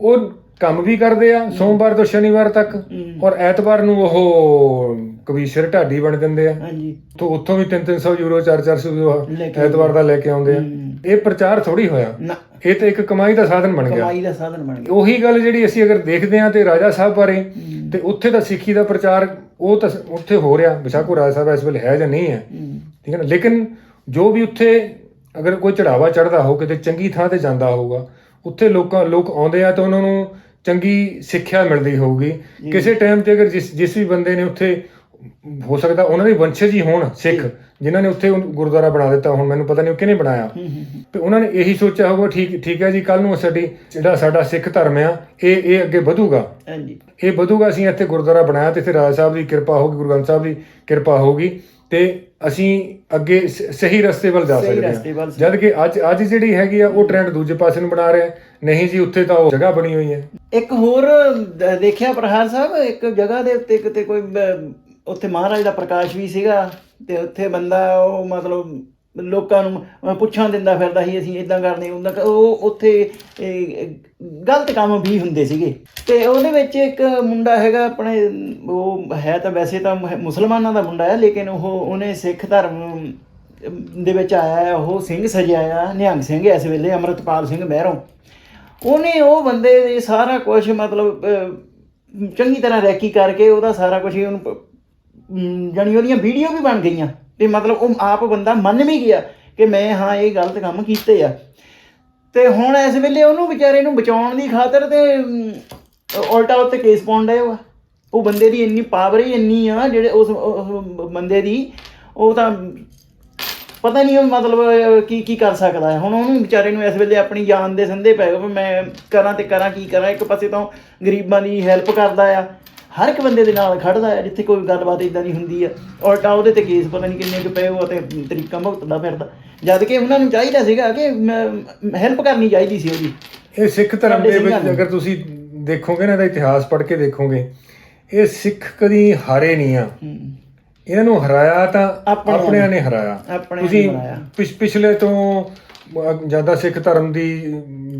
ਉਹ ਕੰਮ ਵੀ ਕਰਦੇ ਆ ਸੋਮਵਾਰ ਤੋਂ ਸ਼ਨੀਵਾਰ ਤੱਕ। ਔਰ ਐਤਵਾਰ ਨੂੰ ਉਹ ਕਵੀਸ਼ਰ ਢਾਡੀ ਬਣ ਦਿੰਦੇ ਆ। ਹਾਂਜੀ। ਤੋਂ ਉੱਥੋਂ ਵੀ 3-300 ਯੂਰੋ 4-400 ਯੂਰੋ ਲੈ ਕੇ ਐਤਵਾਰ ਦਾ ਲੈ ਕੇ ਆਉਂਦੇ ਆ। ਇਹ ਪ੍ਰਚਾਰ ਥੋੜੀ ਹੋਇਆ। ਨਾ। ਇਹ ਤਾਂ ਇੱਕ ਕਮਾਈ ਦਾ ਸਾਧਨ ਬਣ ਗਿਆ। ਕਮਾਈ ਦਾ ਸਾਧਨ ਬਣ ਗਿਆ। ਉਹੀ ਗੱਲ ਜਿਹੜੀ ਅਸੀਂ ਅਗਰ ਦੇਖਦੇ ਹਾਂ ਤੇ ਰਾਜਾ ਸਾਹਿਬ ਬਾਰੇ ਤੇ ਉੱਥੇ ਦਾ ਸਿੱਖੀ ਦਾ ਪ੍ਰਚਾਰ ਉਹ ਤਾਂ ਉੱਥੇ ਹੋ ਰਿਹਾ। ਬਿਸ਼ਾਕੋ ਰਾਜਾ ਸਾਹਿਬ ਇਸ ਵੇਲੇ ਹੈ ਜਾਂ ਨਹੀਂ ਹੈ। ਠੀਕ ਹੈ ਨਾ? ਲੇਕਿਨ ਜੋ ਵੀ ਉੱਥੇ ਅਗਰ ਕੋਈ ਚੜਾਵਾ ਚੜਦਾ ਹੋ ਕਿਤੇ ਚੰਗੀ ਥਾਂ ਤੇ ਜਾਂਦਾ ਹੋਊਗਾ ਉੱਥੇ ਲੋਕਾਂ ਲੋਕ ਆਉਂਦੇ ਆ ਤਾਂ ਉਹਨਾਂ ਨੂੰ ਚੰਗੀ ਸਿੱਖਿਆ ਮਿਲਦੀ ਹੋਊਗੀ। ਜੀ। ਕਿਸੇ ਟਾਈਮ ਤੇ ਅਗਰ ਜਿਸ ਜਿਸ ਵੀ ਬੰਦੇ ਨੇ ਉੱਥੇ ਹੋ ਸਕਦਾ ਉਹਨਾਂ ਦੇ ਵੰਸ਼ਜ ਹੀ ਹੋਣ ਸਿੱਖ। ਜਿਨ੍ਹਾਂ ਨੇ ਉੱਥੇ ਗੁਰਦੁਆਰਾ ਬਣਾ ਦਿੱਤਾ ਹੁਣ ਮੈਨੂੰ ਪਤਾ ਨਹੀਂ ਉਹ ਕਿਹਨੇ ਬਣਾਇਆ। ਤੇ ਉਹਨਾਂ ਨੇ ਇਹੀ ਸੋਚਿਆ ਹੋਊਗਾ ਠੀਕ ਠੀਕ ਹੈ ਜੀ ਕੱਲ ਨੂੰ ਸਾਡੀ ਜਿਹੜਾ ਸਾਡਾ ਸਿੱਖ ਧਰਮ ਆ ਇਹ ਇਹ ਅੱਗੇ ਵਧੂਗਾ। ਹਾਂਜੀ। ਇਹ ਵਧੂਗਾ ਅਸੀਂ ਇੱਥੇ ਗੁਰਦੁਆਰਾ ਬਣਾਇਆ ਤੇ ਇੱਥੇ ਰਾਜਾ ਸਾਹਿਬ ਦੀ ਕਿਰਪਾ ਹੋਊਗੀ ਗੁਰੂ ਗ੍ਰੰਥ ਸਾਹਿਬ ਦੀ ਕਿਰਪਾ ਹੋਊਗੀ ਤੇ ਅਸੀਂ ਅੱਗੇ ਸਹੀ ਰਸਤੇ ਵੱਲ ਜਾ ਸਕਦੇ ਹਾਂ। ਜਦ ਕਿ ਅੱਜ ਅੱਜ ਜਿਹੜੀ ਹੈਗੀ ਆ ਉਹ ਟ੍ਰੈਂਡ ਦੂਜੇ ਪਾਸੇ ਨੂੰ ਬਣਾ ਰਿਹਾ ਨਹੀਂ ਜੀ ਉੱਥੇ ਤਾਂ ਉਹ ਜਗ੍ਹਾ ਬਣੀ ਹੋਈ ਹੈ। ਇੱਕ ਹੋਰ ਦੇਖਿਆ ਪ੍ਰਹਾਰ ਸਾਹਿਬ ਇੱਕ ਜਗ੍ਹਾ ਦੇ ਉੱਤੇ ਕਿਤੇ ਕੋਈ ਉੱਥੇ ਮਹਾਰਾਜ ਦਾ ਪ੍ਰਕਾਸ਼ ਵੀ ਸੀਗਾ ਤੇ ਉੱਥੇ ਬੰਦਾ ਉਹ ਮਤਲਬ ਲੋਕਾਂ ਨੂੰ ਅਹ ਪੁੱਛਾਂ ਦਿੰਦਾ ਫਿਰਦਾ ਸੀ, ਅਸੀਂ ਇਦਾਂ ਕਰਦੇ ਉਦਾਂ ਉਹ ਉੱਥੇ ਗਲਤ ਕੰਮ ਵੀ ਹੁੰਦੇ ਸੀਗੇ। ਤੇ ਉਹਦੇ ਵਿੱਚ ਇੱਕ ਮੁੰਡਾ ਹੈਗਾ ਆਪਣੇ, ਉਹ ਹੈ ਤਾਂ ਵੈਸੇ ਤਾਂ ਮੁਸਲਮਾਨਾਂ ਦਾ ਮੁੰਡਾ ਹੈ, ਲੇਕਿਨ ਉਹ, ਉਹਨੇ ਸਿੱਖ ਧਰਮ ਦੇ ਵਿੱਚ ਆਇਆ ਹੈ, ਉਹ ਸਿੰਘ ਸਜਿਆ ਆ ਨਿਹੰਗ ਸਿੰਘ ਇਸ ਵੇਲੇ ਅਮਰਤਪਾਲ ਸਿੰਘ ਮਹਿਰੋਂ ਉਹਨੇ ਉਹ ਬੰਦੇ ਦੇ ਸਾਰਾ ਕੁਝ ਮਤਲਬ ਚੰਗੀ ਤਰ੍ਹਾਂ ਰੈਕੀ ਕਰਕੇ ਉਹਦਾ ਸਾਰਾ ਕੁਝ ਉਹਨੂੰ ਪ- ਜਾਣੀ ਉਹਦੀਆਂ ਵੀਡੀਓ ਵੀ ਬਣ ਗਈਆਂ। ਤੇ ਮਤਲਬ ਉਹ ਆਪ ਬੰਦਾ ਮੰਨ ਵੀ ਗਿਆ ਕਿ ਮੈਂ ਹਾਂ, ਇਹ ਗਲਤ ਕੰਮ ਕੀਤੇ ਆ। ਤੇ ਹੁਣ ਇਸ ਵੇਲੇ ਉਹਨੂੰ ਵਿਚਾਰੇ ਨੂੰ ਬਚਾਉਣ ਦੀ ਖਾਤਰ ਤੇ ਉਲਟਾ ਉੱਤੇ ਕੇਸ ਪਾਉਣ ਡਏ ਵਾ ਉਹ ਬੰਦੇ ਦੀ ਇੰਨੀ ਪਾਵਰ ਹੀ ਇੰਨੀ ਆ, ਜਿਹੜੇ ਉਸ ਉਸ ਬੰਦੇ ਦੀ, ਉਹ ਤਾਂ ਪਤਾ ਨਹੀਂ ਉਹ ਮਤਲਬ ਕੀ ਕੀ ਕਰ ਸਕਦਾ ਹੈ। ਹੁਣ ਉਹਨੂੰ ਵਿਚਾਰੇ ਨੂੰ ਇਸ ਵੇਲੇ ਆਪਣੀ ਜਾਨ ਦੇ ਸੰਦੇ ਪੈ ਗਏ ਵੀ ਮੈਂ ਕਰਾਂ ਤੇ ਕਰਾਂ, ਕੀ ਕਰਾਂ, ਇੱਕ ਪਾਸੇ ਤਾਂ ਗਰੀਬਾਂ ਦੀ ਹੈਲਪ ਕਰਦਾ ਆ। ਹਰ ਇੱਕ ਬੰਦੇ ਦੇ ਨਾਲ ਖੜਦਾ ਆ ਜਿੱਥੇ ਕੋਈ ਗੱਲਬਾਤ ਇਦਾਂ ਦੀ ਹੁੰਦੀ ਆ। ਉਲਟਾ ਉਹਦੇ ਤੇ ਕੇਸ ਪਤਾ ਨਹੀਂ ਕਿੰਨੇ ਕੁ ਪਏ ਉਹ ਤੇ ਤਰੀਕਾ ਭੁਗਤਦਾ ਫਿਰਦਾ। ਜਦ ਕਿ ਉਹਨਾਂ ਨੂੰ ਚਾਹੀਦਾ ਸੀਗਾ ਕਿ ਹੈਲਪ ਕਰਨੀ ਚਾਹੀਦੀ ਸੀ ਉਹਦੀ। ਇਹ ਸਿੱਖ ਧਰਮ ਦੇ ਵਿੱਚ। ਅਗਰ ਤੁਸੀਂ ਦੇਖੋਗੇ ਨਾ ਇਹਦਾ ਇਤਿਹਾਸ ਪੜ੍ਹ ਕੇ ਦੇਖੋਗੇ ਇਹ ਸਿੱਖ ਕਦੀ ਹਾਰੇ ਨਹੀਂ ਆ। ਹੂੰ। ਇਹਨਾਂ ਨੂੰ ਹਰਾਇਆ ਤਾਂ ਆਪਣਿਆਂ ਨੇ। ਹਰਾਇਆ। ਤੁਸੀਂ ਪਿਛਲੇ ਤੋਂ ਜ਼ਿਆਦਾ ਸਿੱਖ ਧਰਮ ਦੀ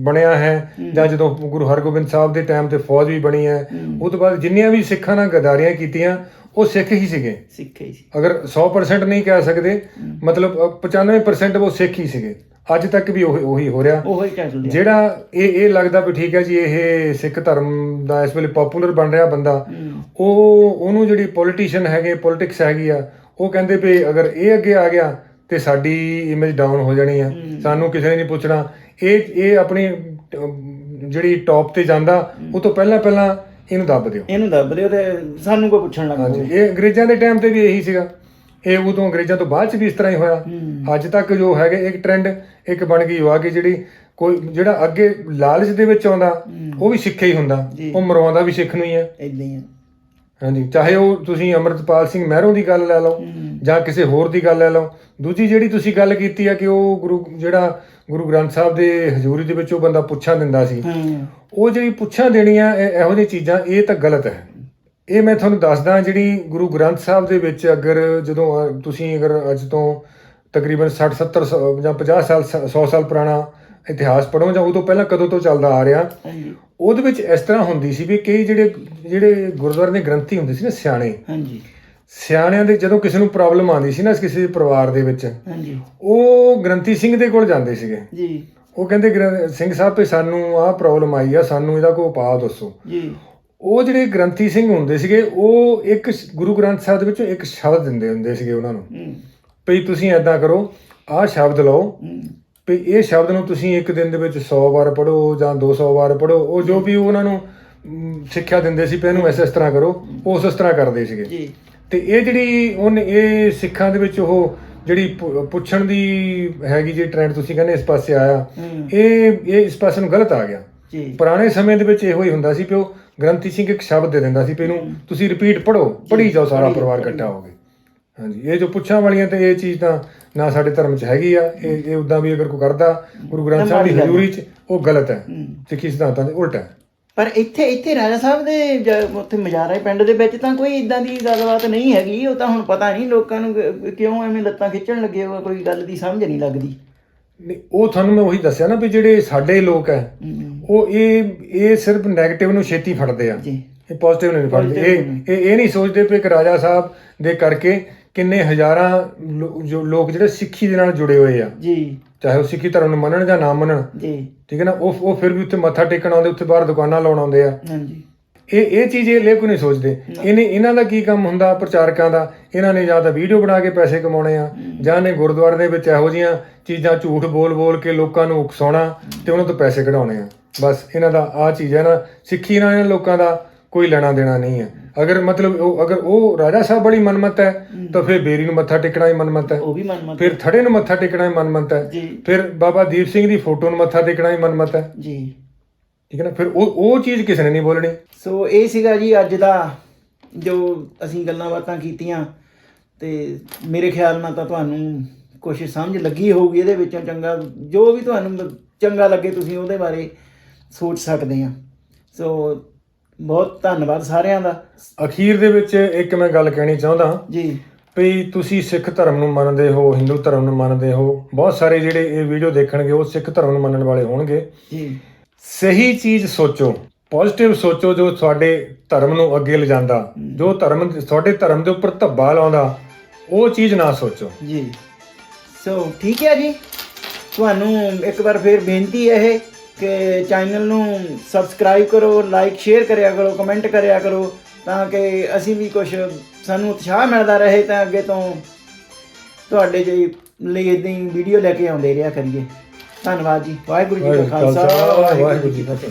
ਬਣਿਆ ਹੈ ਜਾਂ ਜਦੋਂ ਗੁਰੂ ਹਰਗੋਬਿੰਦ ਸਾਹਿਬ ਦੇ ਟਾਈਮ ਤੇ ਫੌਜ ਵੀ ਬਣੀ ਹੈ ਉਹ ਤੋਂ ਬਾਅਦ ਜਿੰਨੀਆਂ ਵੀ ਸਿੱਖਾਂ ਨਾਲ ਗਦਾਰੀਆਂ ਕੀਤੀਆਂ ਉਹ ਸਿੱਖ ਹੀ ਸੀਗੇ। ਸਿੱਖੇ ਹੀ ਸੀ। ਅਗਰ 100% ਨਹੀਂ ਕਹਿ ਸਕਦੇ ਮਤਲਬ ਅ, 95% ਉਹ ਸਿੱਖ ਹੀ ਸੀਗੇ। ਅੱਜ ਤੱਕ ਵੀ ਉਹੀ ਉਹੀ ਹੋ ਰਿਹਾ। ਉਹੀ ਚੱਲਦੇ ਜਿਹੜਾ ਇਹ ਇਹ ਲੱਗਦਾ ਵੀ ਠੀਕ ਹੈ ਜੀ ਇਹ ਸਿੱਖ ਧਰਮ ਦਾ ਇਸ ਵੇਲੇ ਪਪੂਲਰ ਬਣ ਰਿਹਾ ਬੰਦਾ ਉਹ ਉਹਨੂੰ ਜਿਹੜੀ ਪੋਲੀਟੀਸ਼ੀਅਨ ਹੈਗੇ ਪੋਲਿਟਿਕਸ ਹੈਗੀ ਆ ਉਹ ਕਹਿੰਦੇ ਵੀ ਅਗਰ ਇਹ ਅੱਗੇ ਆ ਗਿਆ ਤੇ ਸਾਡੀ ਇਮੇਜ ਡਾਊਨ ਹੋ ਜਾਣੀ ਆ। ਸਾਨੂੰ ਕਿਸੇ ਨੇ ਨਹੀਂ ਪੁੱਛਣਾ। ਇਹ ਇਹ ਆਪਣੀ ਜਿਹੜੀ ਟੌਪ ਤੇ ਜਾਂਦਾ ਉਹ ਤੋਂ ਪਹਿਲਾਂ ਪਹਿਲਾਂ ਇਹਨੂੰ ਦੱਬ ਦਿਓ। ਇਹਨੂੰ ਦੱਬ ਦਿਓ ਤੇ ਸਾਨੂੰ ਕੋਈ ਪੁੱਛਣ ਲੱਗ ਹਾਂਜੀ। ਇਹ ਅੰਗਰੇਜ਼ਾਂ ਦੇ ਟਾਈਮ ਤੇ ਵੀ ਇਹੀ ਸੀਗਾ। ਇਹ ਉਦੋਂ ਅੰਗਰੇਜ਼ਾਂ ਤੋਂ ਬਾਅਦ ਚ ਵੀ ਇਸ ਤਰ੍ਹਾਂ ਹੀ ਹੋਇਆ। ਅੱਜ ਤੱਕ ਜੋ ਹੈਗੇ ਇੱਕ ਟ੍ਰੈਂਡ ਇੱਕ ਬਣ ਗਈ ਹੋਆ ਕਿ ਜਿਹੜੀ ਕੋਈ ਜਿਹੜਾ ਅੱਗੇ ਲਾਲਚ ਦੇ ਵਿੱਚ ਆਉਂਦਾ ਉਹ ਵੀ ਸਿੱਖਿਆ ਹੀ ਹੁੰਦਾ। ਉਹ ਮਰਵਾਉਂਦਾ ਵੀ ਸਿੱਖ ਨੂੰ ਹੀ ਹੈ ਇਦਾਂ ਹੀ ਆ। ਹਾਂਜੀ ਚਾਹੇ ਉਹ ਤੁਸੀਂ ਅਮਰਤਪਾਲ ਸਿੰਘ ਮਹਿਰੋਂ ਦੀ ਗੱਲ ਲੈ ਲਓ ਜਾਂ ਕਿਸੇ ਹੋਰ ਦੀ ਗੱਲ ਲੈ ਲਓ। ਦੂਜੀ ਜਿਹੜੀ ਤੁਸੀਂ ਗੱਲ ਕੀਤੀ ਆ ਕਿ ਉਹ ਗੁਰੂ ਜਿਹੜਾ ਗੁਰੂ ਗ੍ਰੰਥ ਸਾਹਿਬ ਦੇ ਹਜ਼ੂਰੀ ਦੇ ਵਿੱਚ ਉਹ ਬੰਦਾ ਪੁੱਛਾਂ ਦਿੰਦਾ ਸੀ। ਉਹ ਜਿਹੜੀ ਪੁੱਛਾਂ ਦੇਣੀਆਂ ਇਹ- ਇਹੋ ਜਿਹੀ ਚੀਜ਼ਾਂ ਇਹ ਤਾਂ ਗਲਤ ਹੈ। ਇਹ ਮੈਂ ਤੁਹਾਨੂੰ ਦੱਸਦਾ ਜਿਹੜੀ ਗੁਰੂ ਗ੍ਰੰਥ ਸਾਹਿਬ ਦੇ ਵਿੱਚ ਅਗਰ ਜਦੋਂ ਤੁਸੀਂ ਅਗਰ ਅੱਜ ਤੋਂ ਤਕਰੀਬਨ 60 70 ਸ- ਜਾਂ 50 ਸਾਲ 100 ਸਾਲ ਪੁਰਾਣਾ ਇਤਿਹਾਸ ਪੜੋ ਜਾਂ ਉਦੋਂ ਪਹਿਲਾਂ ਕਦੋਂ ਤੋਂ ਚੱਲਦਾ ਆ ਰਿਹਾ ਹਾਂਜੀ। ਉਹਦੇ ਵਿੱਚ ਇਸ ਤਰ੍ਹਾਂ ਹੁੰਦੀ ਸੀ ਵੀ ਕਈ ਜਿਹੜੇ ਜਿਹੜੇ ਗੁਰਦੁਆਰੇ ਦੇ ਗ੍ਰੰਥੀ ਹੁੰਦੇ ਸੀ ਨਾ ਸਿਆਣੇ ਹਾਂਜੀ। ਸਿਆਣਿਆਂ ਦੇ ਜਦੋਂ ਕਿਸੇ ਨੂੰ ਪ੍ਰੋਬਲਮ ਆਉਂਦੀ ਸੀ ਨਾ ਕਿਸੇ ਦੇ ਪਰਿਵਾਰ ਦੇ ਵਿੱਚ ਹਾਂਜੀ। ਉਹ ਗ੍ਰੰਥੀ ਸਿੰਘ ਦੇ ਕੋਲ ਜਾਂਦੇ ਸੀਗੇ। ਜੀ। ਉਹ ਕਹਿੰਦੇ ਗ੍ਰੰ- ਸਿੰਘ ਸਾਹਿਬ ਤੇ ਸਾਨੂੰ ਆਹ ਪ੍ਰੋਬਲਮ ਆਈ ਆ ਸਾਨੂੰ ਇਹਦਾ ਕੋਈ ਉਪਾਅ ਦੱਸੋ। ਜੀ। ਉਹ ਜਿਹੜੇ ਗ੍ਰੰਥੀ ਸਿੰਘ ਹੁੰਦੇ ਸੀਗੇ ਉਹ ਇੱਕ ਸ਼- ਗੁਰੂ ਗ੍ਰੰਥ ਸਾਹਿਬ ਦੇ ਵਿੱਚੋਂ ਇੱਕ ਸ਼ਬਦ ਦਿੰਦੇ ਹੁੰਦੇ ਸੀਗੇ ਉਹਨਾਂ ਨੂੰ। ਹੂੰ। ਵੀ ਤੁਸੀਂ ਐਦਾਂ ਕਰੋ ਆਹ ਸ਼ਬਦ ਲਓ ਹੂੰ। ਵੀ ਇਹ ਸ਼ਬਦ ਨੂੰ ਤੁਸੀਂ ਇੱਕ ਦਿਨ ਦੇ ਵਿੱਚ 100 ਵਾਰ ਪੜੋ ਜਾਂ 200 ਵਾਰ ਪੜੋ ਉਹ ਜੋ ਵੀ ਉਹਨਾਂ ਨੂੰ ਸਿੱਖਿਆ ਦਿੰਦੇ ਸੀ ਵੀ ਇਹਨੂੰ ਇਸ ਇਸ ਤਰ੍ਹਾਂ ਕਰੋ ਉਸ ਇਸ ਤਰ੍ਹਾਂ ਕਰਦੇ ਸੀਗੇ। ਜੀ। ਤੇ ਇਹ ਜਿਹੜੀ ਉਹਨੇ ਇਹ ਸਿੱਖਾਂ ਦੇ ਵਿੱਚ ਉਹ ਜਿਹੜੀ ਪੁ- ਪੁੱਛਣ ਦੀ ਹੈਗੀ ਜੀ ਟ੍ਰੈਂਡ ਤੁਸੀਂ ਕਹਿੰਦੇ ਇਸ ਪਾਸੇ ਆਇਆ ਇਹ ਇਹ ਇਸ ਪਾਸੇ ਨੂੰ ਗਲਤ ਆ ਗਿਆ। ਜੀ। ਪੁਰਾਣੇ ਸਮੇਂ ਦੇ ਵਿੱਚ ਇਹੋ ਹੀ ਹੁੰਦਾ ਸੀ ਕਿ ਉਹ ਗ੍ਰੰਥੀ ਸਿੰਘ ਇੱਕ ਸ਼ਬਦ ਦੇ ਦਿੰਦਾ ਸੀ ਵੀ ਇਹਨੂੰ ਤੁਸੀਂ ਰਿਪੀਟ ਪੜੋ ਪੜ੍ਹੀ ਜਾਓ ਸਾਰਾ ਪਰਿਵਾਰ ਇਕੱਠਾ ਹੋ ਕੇ। ਹਾਂਜੀ ਇਹ ਜੋ ਪੁੱਛਾਂ ਵਾਲੀਆਂ ਤੇ ਇਹ ਚੀਜ਼ ਤਾਂ ਨਾ ਸਾਡੇ ਧਰਮ 'ਚ ਹੈਗੀ ਆ। ਇਹ ਇਹ ਉਦਾਂ ਵੀ ਅਗਰ ਕੋਈ ਕਰਦਾ ਗੁਰੂ ਗ੍ਰੰਥ ਸਾਹਿਬ ਦੀ ਹਜ਼ੂਰੀ 'ਚ ਉਹ ਗਲਤ ਹੈ। ਸਿੱਖੀ ਸਿਧਾਂਤਾਂ ਦੇ ਉਲਟ ਹੈ। ਪਰ ਇੱਥੇ ਇੱਥੇ ਰਾਜਾ ਸਾਹਿਬ ਦੇ ਜ- ਉੱਥੇ ਮਜਾਰਾ ਪਿੰਡ ਦੇ ਵਿੱਚ ਤਾਂ ਕੋਈ ਇਦਾਂ ਦੀ ਗੱਲਬਾਤ ਨਹੀਂ ਹੈਗੀ। ਉਹ ਤਾਂ ਹੁਣ ਪਤਾ ਨਹੀਂ ਲੋਕਾਂ ਨੂੰ ਕਿ- ਕਿਉਂ ਐਵੇਂ ਲੱਤਾਂ ਖਿੱਚਣ ਲੱਗੇ ਹੋ ਕੋਈ ਗੱਲ ਦੀ ਸਮਝ ਨਹੀਂ ਲੱਗਦੀ। ਨਹੀਂ ਉਹ ਤੁਹਾਨੂੰ ਮੈਂ ਉਹੀ ਦੱਸਿਆ ਨਾ ਵੀ ਜਿਹੜੇ ਸਾਡੇ ਲੋਕ ਹੈ ਉਹ ਇਹ ਇਹ ਸਿਰਫ 네ਗੇਟਿਵ ਨੂੰ ਛੇਤੀ ਫੜਦੇ ਆ। ਜੀ। ਇਹ ਪੋਜ਼ਿਟਿਵ ਨਹੀਂ ਫੜਦੇ। ਇਹ ਇਹ ਇਹ ਨਹੀਂ ਸੋਚਦੇ ਵੀ ਇੱਕ ਰਾਜਾ ਸਾਹਿਬ ਦੇ ਕਰਕੇ ਕਿੰਨੇ ਹਜ਼ਾਰਾਂ ਲੋ- ਜੋ ਲੋਕ ਜਿਹੜੇ ਸਿੱਖੀ ਦੇ ਨਾਲ ਜੁੜੇ ਹੋਏ ਆ। ਜੀ। ਚਾਹੇ ਉਹ ਸਿੱਖੀ ਧਰਮ ਨੂੰ ਮੰਨਣ ਜਾਂ ਨਾ ਮੰਨਣ। ਜੀ। ਠੀਕ ਹੈ ਨਾ? ਉਹ ਉਹ ਫਿਰ ਵੀ ਉੱਥੇ ਮੱਥਾ ਟੇਕਣ ਆਉਂਦੇ ਉੱਥੇ ਬਾਹਰ ਦੁਕਾਨਾਂ ਲਾਉਣ ਆਉਂਦੇ ਆ। ਹਾਂਜੀ। ਇਹ ਇਹ ਚੀਜ਼ ਇਹ ਲੇਕੋ ਨਹੀਂ ਸੋਚਦੇ। ਇਹਨੇ ਇਹਨਾਂ ਦਾ ਕੀ ਕੰਮ ਹੁੰਦਾ ਪ੍ਰਚਾਰਕਾਂ ਦਾ? ਇਹਨਾਂ ਨੇ ਜਾਂ ਤਾਂ ਵੀਡੀਓ ਬਣਾ ਕੇ ਪੈਸੇ ਕਮਾਉਣੇ ਆ ਜਾਂ ਨੇ ਗੁਰਦੁਆਰੇ ਦੇ ਵਿੱਚ ਇਹੋ ਜੀਆਂ ਚੀਜ਼ਾਂ ਝੂਠ ਬੋਲ ਬੋਲ ਕੇ ਲੋਕਾਂ ਨੂੰ ਉਕਸਾਉਣਾ ਤੇ ਉਹਨਾਂ ਤੋਂ ਪੈਸੇ ਕਢਾਉਣੇ ਆ। ਬਸ ਇਹਨਾਂ ਦਾ ਆ ਚੀਜ਼ ਹੈ ਨਾ। ਸਿੱਖੀ ਨਾਲ ਇਹਨਾਂ ਲੋਕਾਂ ਦਾ ਕੋਈ ਲੈਣਾ ਦੇਣਾ ਨਹੀਂ ਹੈ। ਅਗਰ ਮਤਲਬ ਉਹ ਅਗਰ ਉਹ ਰਾਜਾ ਸਾਹਿਬ ਬੜੀ ਮਨਮਤ ਹੈ ਤਾਂ ਫਿਰ ਬੇਰੀ ਨੂੰ ਮੱਥਾ ਟੇਕਣਾ ਹੀ ਮਨਮਤ ਹੈ। ਉਹ ਵੀ ਮਨ ਮਤ ਫਿਰ ਥੜੇ ਨੂੰ ਮੱਥਾ ਟੇਕਣਾ ਹੀ ਮਨਮਤ ਹੈ। ਜੀ। ਫਿਰ ਬਾਬਾ ਦੀਪ ਸਿੰਘ ਦੀ ਫੋਟੋ ਨੂੰ ਮੱਥਾ ਟੇਕਣਾ ਹੀ ਮਨਮਤ ਹੈ। ਜੀ। ਠੀਕ ਹੈ ਨਾ? ਫਿਰ ਉਹ ਉਹ ਚੀਜ਼ ਕਿਸੇ ਨੇ ਨਹੀਂ ਬੋਲਣੀ। ਸੋ ਇਹ ਸੀਗਾ ਜੀ ਅੱਜ ਦਾ ਜੋ ਅਸੀਂ ਗੱਲਾਂ ਬਾਤਾਂ ਕੀਤੀਆਂ ਤੇ ਮੇਰੇ ਖਿਆਲ ਨਾਲ ਤਾਂ ਤੁਹਾਨੂੰ ਕੁਝ ਸਮਝ ਲੱਗੀ ਹੋਊਗੀ ਇਹਦੇ ਵਿੱਚੋਂ ਚੰਗਾ। ਜੋ ਵੀ ਤੁਹਾਨੂੰ ਚੰਗਾ ਲੱਗੇ ਤੁਸੀਂ ਉਹਦੇ ਬਾਰੇ ਸੋਚ ਸਕਦੇ ਆ ਸੋ ਬਹੁਤ ਧੰਨਵਾਦ ਸਾਰਿਆਂ ਦਾ। ਅਖੀਰ ਦੇ ਵਿੱਚ ਇੱਕ ਮੈਂ ਗੱਲ ਕਹਿਣੀ ਚਾਹੁੰਦਾ ਜੀ। ਵੀ ਤੁਸੀਂ ਸਿੱਖ ਧਰਮ ਨੂੰ ਮੰਨਦੇ ਹੋ ਹਿੰਦੂ ਧਰਮ ਨੂੰ ਮੰਨਦੇ ਹੋ ਬਹੁਤ ਸਾਰੇ ਜਿਹੜੇ ਇਹ ਵੀਡੀਓ ਦੇਖਣਗੇ ਉਹ ਸਿੱਖ ਧਰਮ ਨੂੰ ਮੰਨਣ ਵਾਲੇ ਹੋਣਗੇ। ਜੀ। ਸਹੀ ਚੀਜ਼ ਸੋਚੋ ਪੋਜ਼ਿਟਿਵ ਸੋਚੋ ਜੋ ਤੁਹਾਡੇ ਧਰਮ ਨੂੰ ਅੱਗੇ ਲਿਜਾਂਦਾ ਜੋ ਧਰਮ ਤੁਹਾਡੇ ਧਰਮ ਦੇ ਉੱਪਰ ਧੱਬਾ ਲਾਉਂਦਾ ਉਹ ਚੀਜ਼ ਨਾ ਸੋਚੋ। ਜੀ। ਸੋ ਠੀਕ ਹੈ ਜੀ। ਤੁਹਾਨੂੰ ਇੱਕ ਵਾਰ ਫੇਰ ਬੇਨਤੀ ਹੈ ਇਹ ਕਿ ਚੈਨਲ ਨੂੰ ਸਬਸਕ੍ਰਾਈਬ ਕਰੋ ਲਾਈਕ ਸ਼ੇਅਰ ਕਰਿਆ ਕਰੋ ਕਮੈਂਟ ਕਰਿਆ ਕਰੋ ਤਾਂ ਕਿ ਅਸੀਂ ਵੀ ਕੁਝ ਸਾਨੂੰ ਉਤਸ਼ਾਹ ਮਿਲਦਾ ਰਹੇ ਤਾਂ ਅੱਗੇ ਤੋਂ ਤੁਹਾਡੇ ਜੀ ਲਈ ਇਦਾਂ ਹੀ ਵੀਡੀਓ ਲੈ ਕੇ ਆਉਂਦੇ ਰਿਹਾ ਕਰੀਏ। ਧੰਨਵਾਦ ਜੀ। ਵਾਹਿਗੁਰੂ ਜੀ ਕਾ ਖਾਲਸਾ ਵਾਹਿਗੁਰੂ ਜੀ ਕੀ ਫਤਿਹ।